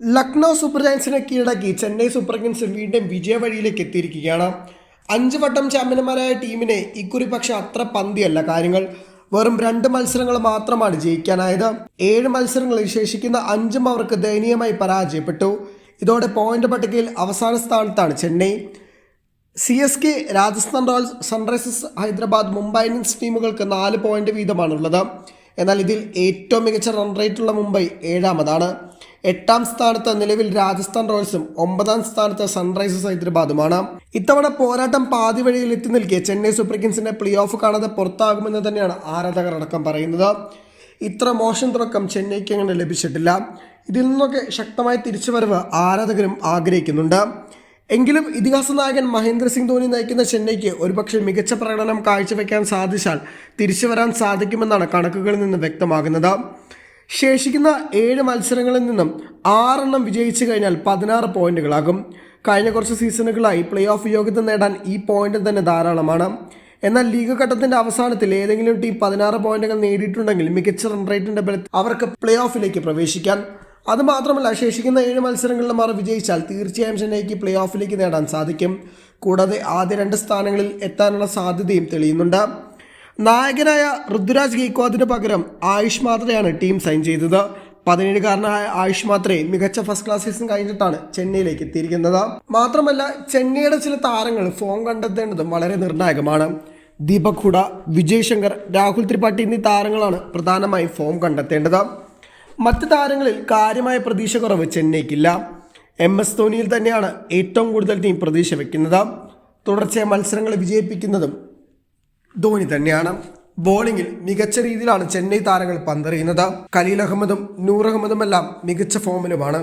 Lucknow super ജയൻസിനെ കീഴടക്കി Chennai super Kings വീണ്ടും വിജയവഴിയിലേക്ക് എത്തിയിരിക്കുകയാണ്. അഞ്ച് വട്ടം ചാമ്പ്യന്മാരായ ടീമിനെ ഇക്കുറി പക്ഷെ അത്ര പന്തിയല്ല കാര്യങ്ങൾ. വെറും രണ്ട് മത്സരങ്ങൾ മാത്രമാണ് ജയിക്കാനായത്. ഏഴ് മത്സരങ്ങളിൽ ശേഷിക്കുന്ന അഞ്ചും അവർക്ക് ദയനീയമായി പരാജയപ്പെട്ടു. ഇതോടെ പോയിന്റ് പട്ടികയിൽ അവസാന സ്ഥാനത്താണ് Chennai. C S K Rajasthan Royals Sunrisers Hyderabad Mumbai Indians ടീമുകൾക്ക് നാല് പോയിന്റ് വീതമാണുള്ളത്. എന്നാൽ ഇതിൽ ഏറ്റവും മികച്ച റൺ റേറ്റുള്ള മുംബൈ ഏഴാമതാണ്. എട്ടാം സ്ഥാനത്ത് നിലവിൽ രാജസ്ഥാൻ റോയൽസും ഒമ്പതാം സ്ഥാനത്ത് സൺറൈസേഴ്സ് ഹൈദരാബാദുമാണ്. ഇത്തവണ പോരാട്ടം പാതി വഴിയിൽ എത്തി നിൽക്കെ ചെന്നൈ സൂപ്പർ കിങ്സിന്റെ പ്ലേ ഓഫ് കാണാതെ പുറത്താകുമെന്ന് തന്നെയാണ് ആരാധകർ അടക്കം പറയുന്നത്. ഇത്ര മോശം തുടക്കം ചെന്നൈക്ക് അങ്ങനെ ലഭിച്ചിട്ടില്ല. ഇതിൽ നിന്നൊക്കെ ശക്തമായ തിരിച്ചുവരവ് ആരാധകരും ആഗ്രഹിക്കുന്നുണ്ട്. എങ്കിലും ഇതിഹാസ നായകൻ മഹേന്ദ്ര സിംഗ് ധോണി നയിക്കുന്ന ചെന്നൈക്ക് ഒരുപക്ഷെ മികച്ച പ്രകടനം കാഴ്ചവെക്കാൻ സാധിച്ചാൽ തിരിച്ചു വരാൻ സാധിക്കുമെന്നാണ് കണക്കുകളിൽ നിന്ന് വ്യക്തമാകുന്നത്. ശേഷിക്കുന്ന ഏഴ് മത്സരങ്ങളിൽ നിന്നും ആറെണ്ണം വിജയിച്ചു കഴിഞ്ഞാൽ പതിനാറ് പോയിന്റുകളാകും. കഴിഞ്ഞ കുറച്ച് സീസണുകളായി പ്ലേ ഓഫ് യോഗ്യത നേടാൻ ഈ പോയിന്റ് തന്നെ ധാരാളമാണ്. എന്നാൽ ലീഗ് ഘട്ടത്തിന്റെ അവസാനത്തിൽ ഏതെങ്കിലും ടീം പതിനാറ് പോയിന്റുകൾ നേടിയിട്ടുണ്ടെങ്കിൽ മികച്ച റൺ റേറ്റിന്റെ ബലത്തിൽ അവർക്ക് പ്ലേ ഓഫിലേക്ക് പ്രവേശിക്കാൻ അത് മാത്രമല്ല ശേഷിക്കുന്ന ഏഴ് മത്സരങ്ങളിൽ അവർ വിജയിച്ചാൽ തീർച്ചയായും ചെന്നൈക്ക് പ്ലേ ഓഫിലേക്ക് നേടാൻ സാധിക്കും. കൂടാതെ ആദ്യ രണ്ട് സ്ഥാനങ്ങളിൽ എത്താനുള്ള സാധ്യതയും തെളിയുന്നുണ്ട്. നായകനായ ഋതുരാജ് ഗെയ്ക്വാദിന് പകരം ആയുഷ് മാത്രയാണ് ടീം സൈൻ ചെയ്തത്. പതിനേഴുകാരനായ ആയുഷ് മാത്രേ മികച്ച ഫസ്റ്റ് ക്ലാസ് സീസൺ കഴിഞ്ഞിട്ടാണ് ചെന്നൈയിലേക്ക് എത്തിയിരിക്കുന്നത്. മാത്രമല്ല ചെന്നൈയുടെ ചില താരങ്ങൾ ഫോം കണ്ടെത്തേണ്ടതും വളരെ നിർണായകമാണ്. ദീപക് ഹുഡ വിജയ് ശങ്കർ രാഹുൽ ത്രിപാഠി എന്നീ താരങ്ങളാണ് പ്രധാനമായും ഫോം കണ്ടെത്തേണ്ടത്. മറ്റ് താരങ്ങളിൽ കാര്യമായ പ്രതീക്ഷ കുറവ് ചെന്നൈക്കില്ല. എം എസ് ധോണിയിൽ തന്നെയാണ് ഏറ്റവും കൂടുതൽ ടീം പ്രതീക്ഷ വയ്ക്കുന്നത് തുടർച്ചയായ മത്സരങ്ങളെ വിജയിപ്പിക്കുന്നതും ധോനി തന്നെയാണ്. ബോളിംഗിൽ മികച്ച രീതിയിലാണ് ചെന്നൈ താരങ്ങൾ പന്തെറിയുന്നത്. ഖലീൽ അഹമ്മദും നൂർ അഹമ്മദുമെല്ലാം മികച്ച ഫോമിലുമാണ്.